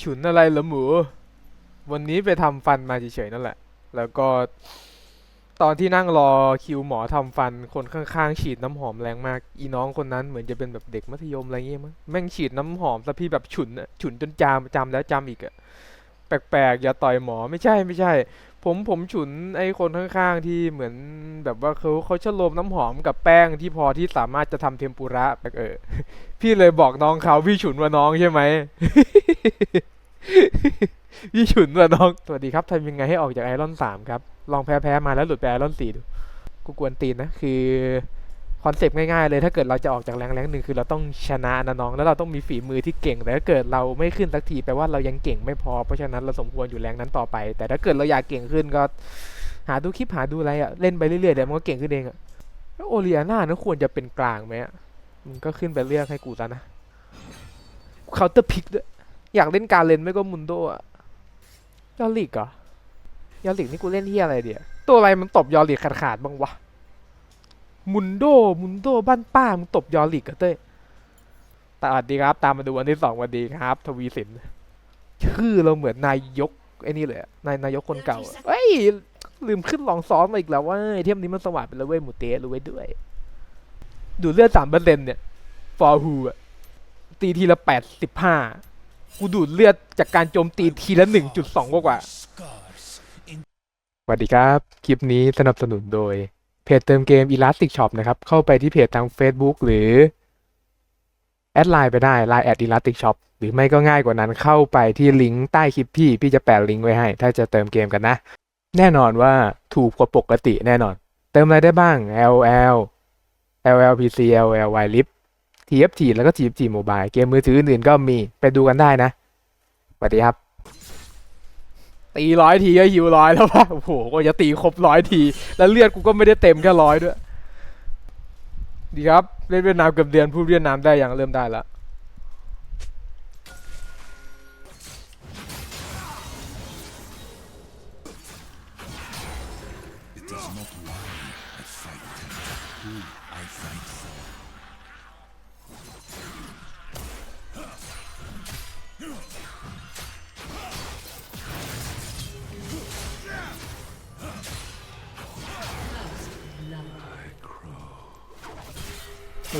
ฉุนอะไรเหรอหมู วันนี้ไปทำฟันมาเฉยๆนั่นแหละ แล้วก็ ตอนที่นั่งรอคิวหมอทำฟันคนข้างๆ ฉีดน้ำหอมแรงมาก อีน้องคนนั้นเหมือนจะเป็นแบบเด็กมัธยมอะไรเงี้ยมั้งแม่งฉีดน้ำหอมซะพี่แบบฉุนอะฉุนจนจามจำแล้วจำอีกอะแปลกๆอย่าต่อยหมอไม่ใช่ไม่ใช่ ผมผมฉุนไอ้คนข้างๆที่เหมือนแบบว่าเขาเขาชะโลมน้ำหอมกับแป้งที่พอที่สามารถจะทำเทมปุระแบบเออ พี่เลยบอกน้องเขาพี่ฉุนว่าน้องใช่ไหมพี่ฉุนว่าน้องสวัสดีครับทำยังไงให้ออกจากไอรอนสามครับ ลองแพ้แพ้ๆมาแล้วหลุดไปไอรอนสี่ดู กูกวนตีนนะ คือ อนเซปต์ง่ายๆเลยถ้าเกิดเราจะออกจากแรงแรงหนึ่งคือเราต้องชนะนะน้อง แล้วเราต้องมีฝีมือที่เก่ง แต่ถ้าเกิดเราไม่ขึ้นสักทีแปลว่าเรายังเก่งไม่พอ เพราะฉะนั้นเราสมควรอยู่แรงนั้นต่อไป แต่ถ้าเกิดเราอยากเก่งขึ้นก็ หาดูคลิปหาดูอะไรอะเล่นไปเรื่อยๆเดี๋ยวมันก็เก่งขึ้นเองอะโอเลียนานะควรจะเป็นกลางไหมอะมึงก็ขึ้นไปเลือกให้กูซะนะเคาน์เตอร์พิกด้วยอยากเล่นการเลนไม่ก็มุนโดอะยอริกเหรอยอริกนี่กูเล่นที่อะไรเดียตัวอะไรมันตบยอริกขาดๆบ้างวะ มุนโดมุนโดบ้านป้ามึงตบยอริกเหรอะเต้ยสวัสดีครับ ตามมาดูวันที่สองสวันดีครับ ทวีสิน ชื่อเราเหมือนนายกไอ้นี่เลยอะนายนายกคนเก่าอะเอ้ย ลืมขึ้นลองซ้อมมาอีกแล้วว่าไอเทมนี้มันสว่างไปแล้วเว้ยหมูเตะรู้ไว้ด้วย ดูเลือดสามเปอร์เซ็นเนี่ยฟอร์ฮูอะตีทีละแปดสิบห้ากูดูดเลือดจากการโจมตีทีละหนึ่งจุดสองกว่าสวัสดีครับ คลิปนี้สนับสนุนโดย เพจเติมเกม Elastic Shop นะครับ เข้าไปที่เพจทาง Facebook หรือ แอดไลน์ไปได้ Line แอด Elastic Shop หรือไม่ก็ง่ายกว่านั้นเข้าไปที่ลิงก์ใต้คลิปพี่ พี่จะแปะลิงก์ไว้ให้ ถ้าจะเติมเกมกันนะ แน่นอนว่าถูกกว่าปกติแน่นอน เติมอะไรได้บ้าง LL LLPC LLY Lip TFT แล้วก็ TFT Mobile เกมมือถืออื่นๆก็มีไปดูกันได้นะสวัสดีครับ ตีร้อยทีก็หิวร้อยแล้วป่ะ โอ้โหก็จะตีครบร้อยที แล้วเลือดกูก็ไม่ได้เต็มแค่ร้อยด้วย ดีครับ เล่นเวียดนามเกือบเดือนพูดเวียดนามได้อย่างเริ่มได้แล้ว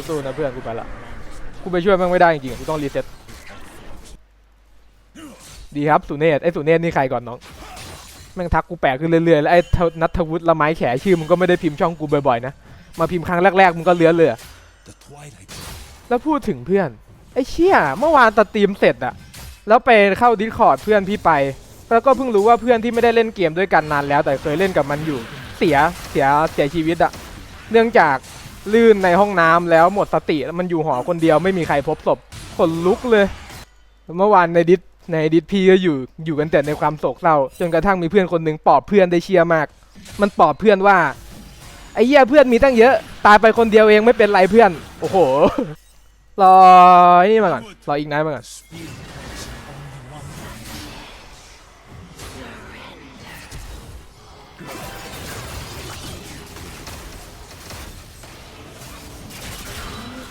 สู้ๆนะเพื่อนกูไปละกูไปช่วยมันไม่ได้จริงๆกูต้องรีเซ็ตดีครับสุเนศไอ้สุเนศนี่ใครก่อนน้องแม่งทักกูแปลกขึ้นเรื่อยๆแล้วไอ้นัทวุฒิละไม้แขชื่อมึงก็ไม่ได้พิมพ์ช่องกูบ่อยๆนะมาพิมพ์ครั้งแรกๆมึงก็เลื้อนเลยอแล้วพูดถึงเพื่อนไอ้เชี่ยเมื่อวานตัดตีมเสร็จอะแล้วไปเข้าดิสคอร์ดเพื่อนพี่ไป แล้วก็เพิ่งรู้ว่าเพื่อนที่ไม่ได้เล่นเกมด้วยกันนานแล้ว แต่เคยเล่นกับมันอยู่ เสียเสียเสียชีวิตอะเนื่องจาก ลื่นในห้องน้ำแล้วหมดสติมันอยู่หอคนเดียวไม่มีใครพบศพขนลุกเลย เมื่อวานในดิสในดิสพี่ก็อยู่อยู่กันแต่ในความโศกเศร้า จนกระทั่งมีเพื่อนคนหนึ่งปอบเพื่อนได้เชียร์มาก มันปอบเพื่อนว่าไอ้เหี้ยเพื่อนมีตั้งเยอะ ตายไปคนเดียวเองไม่เป็นไรเพื่อน โอ้โหรอนี่มาก่อนรออีกนายมาก่อน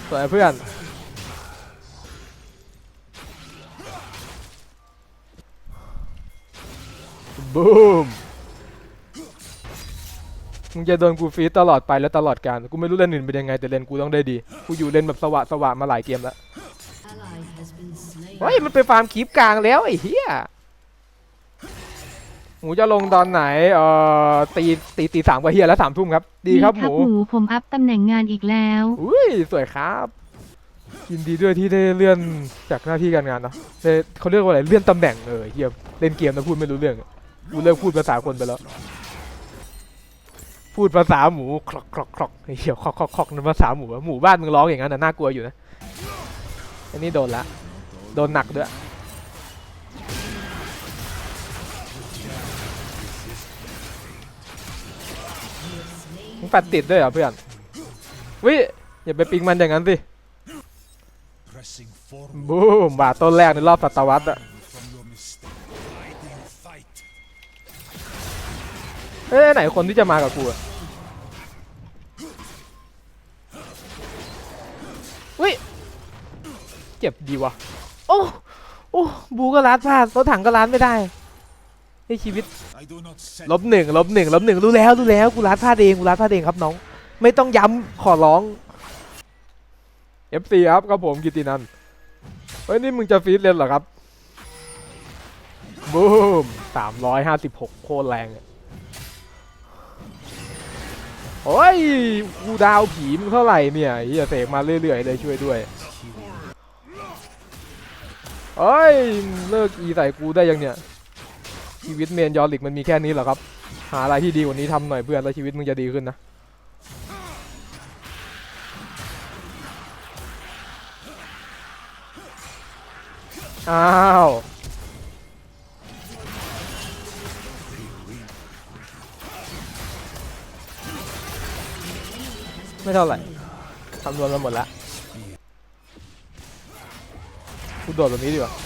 สวยเพื่อนบูมมึงจะโดนกูฟีดตลอดไปและตลอดการ กูไม่รู้เล่นอื่นเป็นยังไง แต่เล่นกูต้องได้ดี กูอยู่เล่นแบบสวะสวะมาหลายเกมแล้ว ally has been slain. เฮ้ย มันไปฟาร์มคีปกลางแล้วไอ้เหี้ยห มูจะลงตอนไหน เอ่อตีตีตีสามกว่าเฮียแล้วสามทุ่มครับ ดีครับหมูผมอัพตำแหน่งงานอีกแล้วอุ้ยสวยครับยินดีด้วยที่ได้เลื่อนจากหน้าที่การงานเนาะได้เขาเรียกว่าอะไรเลื่อนตำแหน่งเออเฮียเล่นเกมแล้วพูดไม่รู้เรื่องอะกูเลิกพูดภาษาคนไปแล้ว พูดภาษาหมูคลอกคลอกคลอกไอ้เหี้ยคลอกคลอกคลอกนั่นภาษาหมูอะหมูบ้านมึงร้องอย่างนั้นน่ะน่ากลัวอยู่นะอันนี้โดนละโดนหนักด้วย มึงแฟดติดด้วยเหรอเพื่อน วิ อย่าไปปิงมันอย่างนั้นสิบูมบาต้นแรกในรอบศตวรรษอะเอ้ยไหนคนที่จะมากับกูอะวิเจ็บดีวะ โอ้โโอ้ บูก็ล้านพลาดรถถังก็ล้านไม่ได้ นี่ชีวิต I do not set ลบหนึ่งลบหนึ่งลบหนึ่งรู้แล้วรู้แล้วกูล้านพลาดเองกูล้านพลาดเองครับน้อง ไม่ต้องย้ำขอร้อง FC ครับครับผมกิตินันท์เฮ้ยนี่มึงจะฟีดเลนเหรอครับบูมสามร้อยห้าสิบหกโคตรแรงอะโอ้ยกูดาวผีมึงเท่าไหร่เนี่ยเฮียเสกมาเรื่อยๆเลยช่วยด้วยเฮ้ยเลิกอีใส่กูได้ยังเนี่ย ชีวิตเมนยอริกมันมีแค่นี้เหรอครับ หาอะไรที่ดีกว่านี้ทำหน่อยเพื่อนแล้วชีวิตมึงจะดีขึ้นนะอ้าวไม่เท่าไหร่คำนวณมาหมดแล้วกูโดดแบบนี้ดีกว่า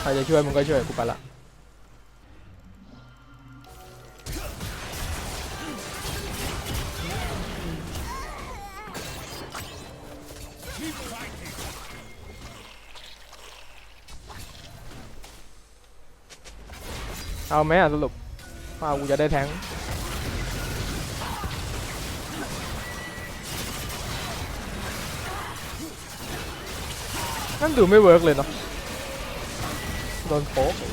ใครจะช่วยมึงก็ช่วยกูไปละเอาไหมอะสรุปว่ากูจะได้แทงนั่นดูไม่เวิร์กเลยเนาะ โดนโป๊กไอ้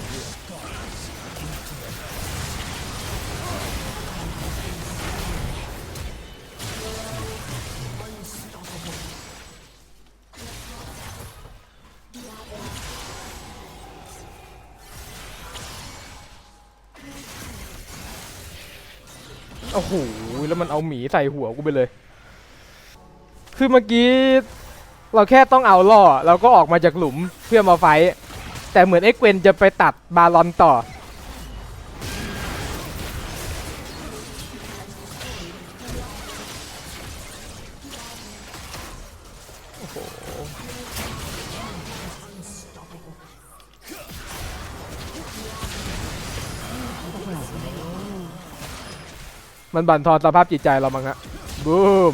โอ้โห แล้วมันเอาหมีใส่หัวกูไปเลย คือเมื่อกี้ เราแค่ต้องเอาล่อ เราก็ออกมาจากหลุมเพื่อมาไฟ แต่เหมือนเอ็กวนจะไปตัดบาลอนต่อ มันบั่นทอนสภาพจิตใจเรามั้งฮะบูม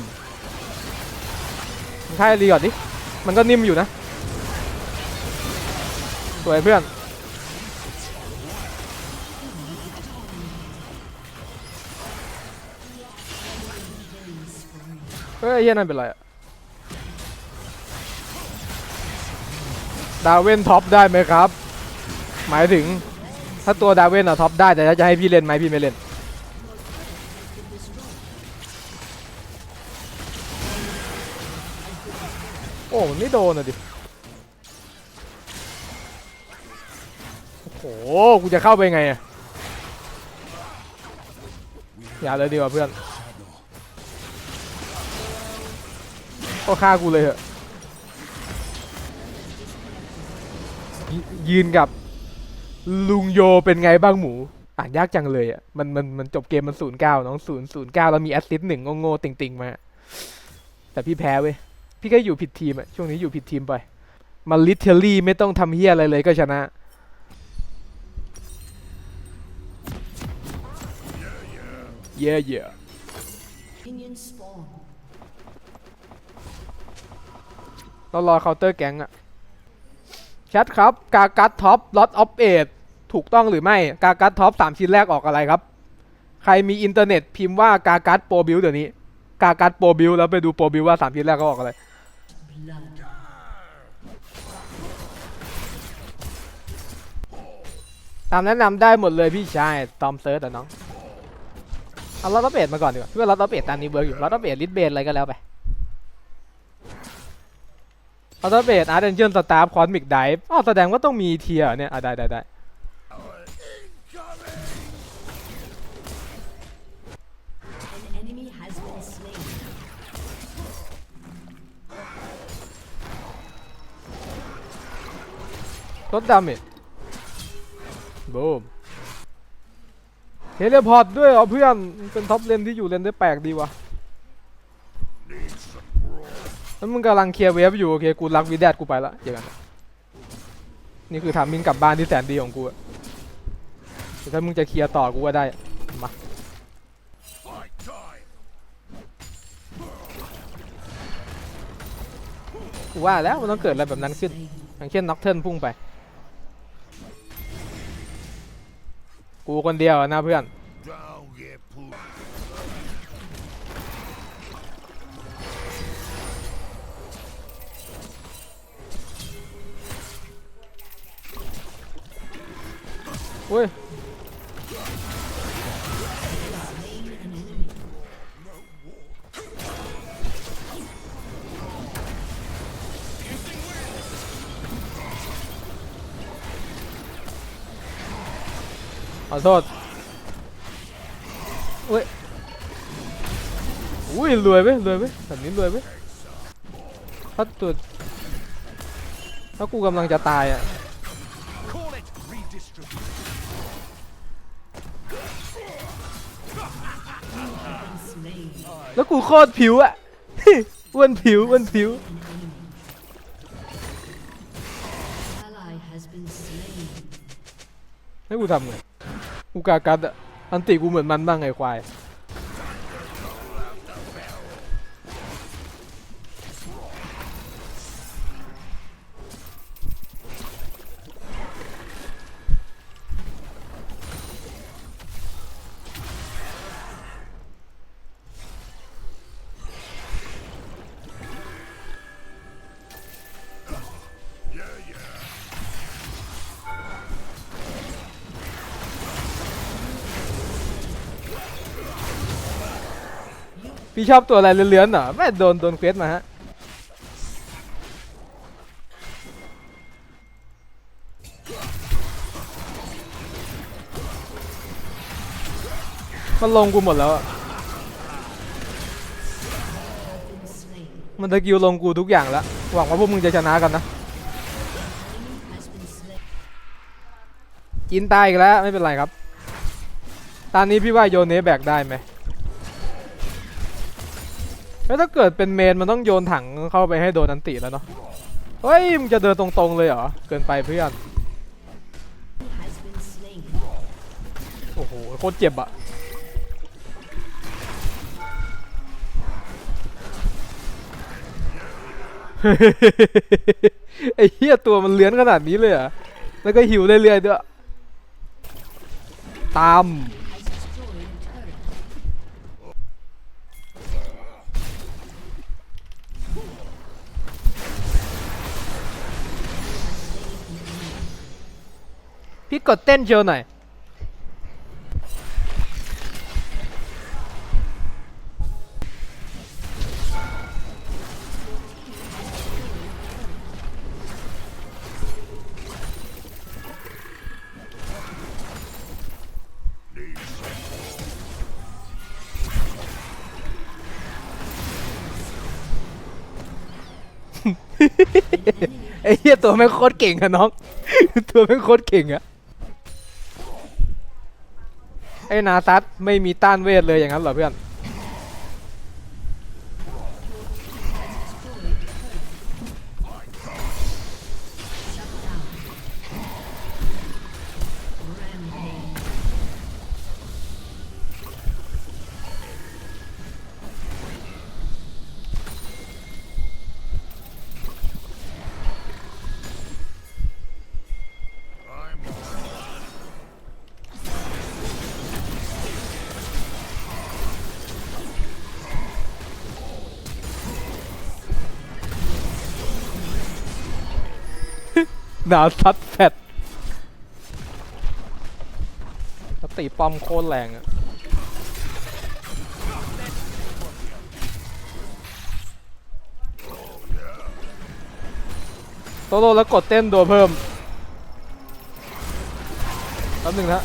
ค่ายรีก่อนดิ มันก็นิ่มอยู่นะ สวยเพื่อน เฮ้ยเฮียนั่นเป็นไรอะดาวเวนท็อปได้ไหมครับ หมายถึงถ้าตัวดาวเวนอะท็อปได้แต่ถ้าจะให้พี่เล่นไหมพี่ไม่เล่นโอ้มันไม่โดนอะดิ หกูจะเข้าไปไงอะอย่าเลยดีกว่าเพื่อนก็ฆ่ากูเลยเหอะยืนกับลุงโยเป็นไงบ้างหมู อ่านยากจังเลยอะ มันมันมันจบเกมมันศูนย์เก้าน้องศูนย์ศูนย์เก้าแล้วมีแอสซิสต์หนึ่งโง่ๆติงๆมา แต่พี่แพ้เว้ย พี่ก็อยู่ผิดทีมอะ ช่วงนี้อยู่ผิดทีมไป มันลิเทอรี่ไม่ต้องทำเฮียอะไรเลยก็ชนะ เย่เย่ Minion spawn. เรารอเคาน์เตอร์แก๊งอะแชทครับ กากัดท็อปลอตออฟเอทถูกต้องหรือไม่ กากัดท็อปสามชิ้นแรกออกอะไรครับ ใครมีอินเทอร์เน็ตพิมพ์ว่ากากัดโปรบิวเดี๋ยวนี้ กากัดโปรบิวแล้วไปดูโปรบิวว่าสามชิ้นแรกเขาออกอะไร Blood. ตามแนะนำได้หมดเลยพี่ชายตอมเซิร์ชแต่น้อง เอาลอตออฟเอทมาก่อนดีกว่าเพื่อลอตออฟเอทตามนี้เวิร์กอยู่ลอตออฟเอทลิทเบนอะไรก็แล้วไปลอตออฟเอทอาร์เดนเจนสตาร์คอนมิกไดฟ์อ๋อแสดงว่าต้องมีเทียร์เนี่ยอะได้ได้ได้ An enemy has been slain. ลดดาเมจบูม เฮเลพอร์ตด้วยเหรอเพื่อนเป็นท็อปเลนที่อยู่เลนได้แปลกดีวะแล้วมึงกำลังเคลียร์เวฟอยู่โอเคกูรักวิดแดดกูไปละเจอกันนี่คือทำมิงกลับบ้านที่แสนดีของกูอะแต่ถ้ามึงจะเคลียร์ต่อกูก็ได้มากูว่าแล้วมันต้องเกิดอะไรแบบนั้นขึ้นอย่างเช่นน็อกเทิร์นพุ่งไป กูคนเดียวนะเพื่อนเว้ย อโทษเว้ยอุ้ยรวยเว้ยรวยเว้ยแบบนี้รวยเว้ยถ้าตัวถ้ากูกำลังจะตายอะ Call it redistribute. Slain. แล้วกูโคตรผิวอะอ้วนผิวอ้วนผิว Ally has been slain. ให้กูทำไง กูกากัดอะอันติกูเหมือนมันบ้างไงควาย พี่ชอบตัวอะไรเลื้อนๆเหรอแม่โดนโดนเควสมาฮะมันลงกูหมดแล้วอะมันตะกิวลงกูทุกอย่างแล้ว หวังว่าพวกมึงจะชนะกันนะ Has been slain. กินตายอีกแล้ว ไม่เป็นไรครับ ตอนนี้พี่ว่าโยนเนแบกได้ไหม แล้วถ้าเกิดเป็นเมนมันต้องโยนถังเข้าไปให้โดนอันติแล้วเนาะ เฮ้ยมึงจะเดินตรงๆเลยเหรอ เกินไปเพื่อน โอ้โหโคตรเจ็บอะไอ้เหี้ยตัวมันเลื้อนขนาดนี้เลยอะแล้วก็หิวเรื่อยๆด้วยตาม พี่กดเต้นโชว์หน่อย ไอ้เหี้ยตัวแม่งโคตรเก่งอะน้อง ตัวแม่งโคตรเก่งอะ ไอ้นาซัตไม่มีต้านเวทเลยอย่างนั้นเหรอเพื่อน หนาซัดแฟดสตีป้อมโคตรแรงอะโตโลแล้วกดเต้นตัวเพิ่มแป๊บหนึ่งนะ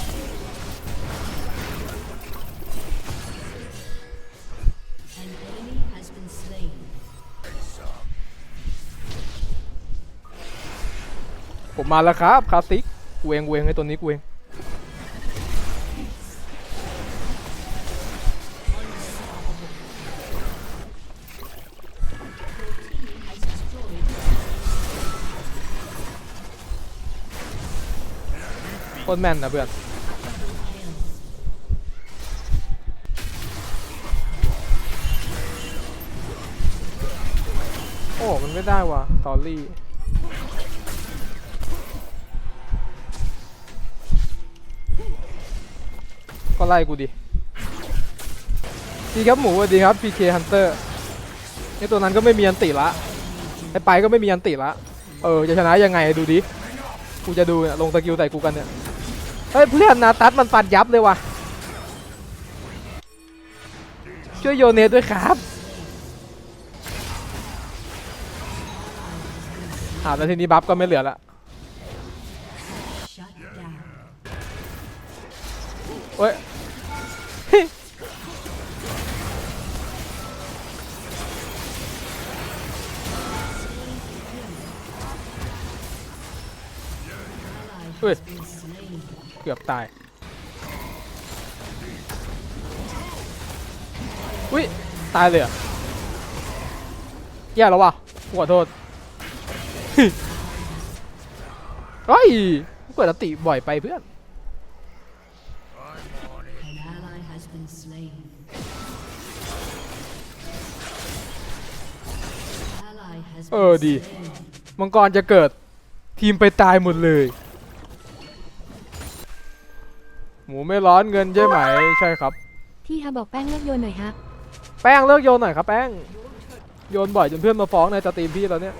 มาแล้วครับคาติกกูเองกูเองไอ้ตัวนี้กูเองโคตรแม่นนะเพื่อนโอ้ มันไม่ได้ว่ะตอรี่ ไล่กูดิดีครับหมูสวัสดีครับ PK Hunter ไอตัวนั้นก็ไม่มีอันติละไอไปก็ไม่มีอันติละเออจะชนะยังไงดูดิกูจะดูเนี่ยลงสกิลใส่กูกันเนี่ยเฮ้ยเพื่อนนาตัดมันปัดยับเลยว่ะช่วยโยเนด้วยครับอ่าแล้วทีนี้บัฟก็ไม่เหลือละเว้ย เกือบตาย อุ้ย ตายเลยเหรอะแย่แล้ววะขอโทษเฮ้ยกูเกิดอติบ่อยไปเพื่อนเออดี มังกรจะเกิดทีมไปตายหมดเลย หมูไม่ร้อนเงินใช่ไหม ใช่ครับ พี่ฮะบอกแป้งเลิกโยนหน่อยครับแป้งเลิกโยนหน่อยครับแป้ง โยนบ่อยจนเพื่อนมาฟ้องในสตรีมพี่แล้วเนี่ย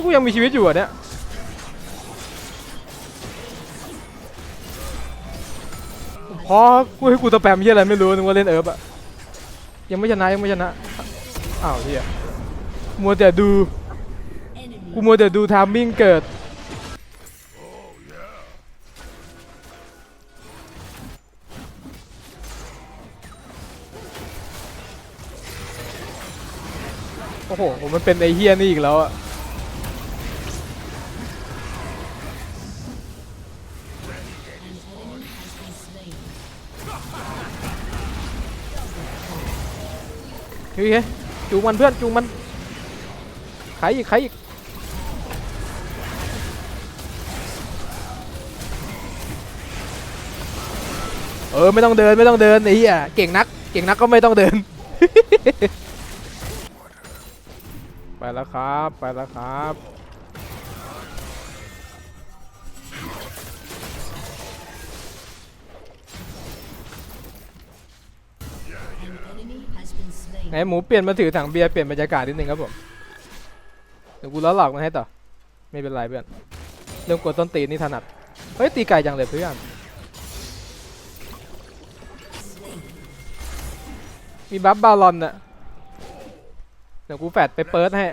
นี่กูยังมีชีวิตอยู่อะเนี่ยพอกูให้กูสแปมยี่อะไรไม่รู้นึกว่าเล่นเอิร์ฟอะยังไม่ชนะยังไม่ชนะอ้าวเฮียมัวแต่ดูกูมัวแต่ดูทามมิ่งเกิดโอ้โหผมมันเป็นไอเฮียนี่อีกแล้วอะ ฮ้ยเฮ้ยจูงมันเพื่อนจูงมันขายอีกขายอีกเออไม่ต้องเดินไม่ต้องเดินไอ้เหี้ยเก่งนัก เก่งนักก็ไม่ต้องเดิน ไปแล้วครับ ไปแล้วครับ ไหนหมูเปลี่ยนมาถือถังเบียร์เปลี่ยนบรรยากาศนิดนึงครับผมเดี๋ยวกูล้อหลอกมันให้ต่อ ไม่เป็นไรเพื่อนเริ่มกดต้นตีนนี่ถนัดเฮ้ยตีไก่จังเลยเพื่อนมีบัฟบาลอนน่ะเดี๋ยวกูแฟดไปเปิดให้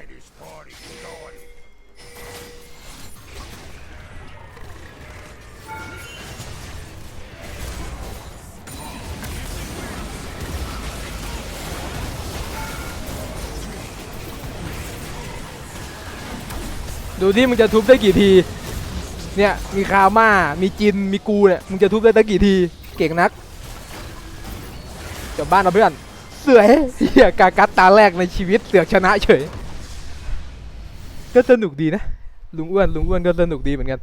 ดูที่มึงจะทุบได้กี่ที เนี่ย มีคาม่า มีจิน มีกูเนี่ย มึงจะทุบได้ตั้งกี่ที เก่งนักจบบ้านเราเพื่อน เสือเฮียกากัดตาแรกในชีวิตเสือกชนะเฉย ก็สนุกดีนะ ลุงอ้วน ลุงอ้วนก็สนุกดีเหมือนกัน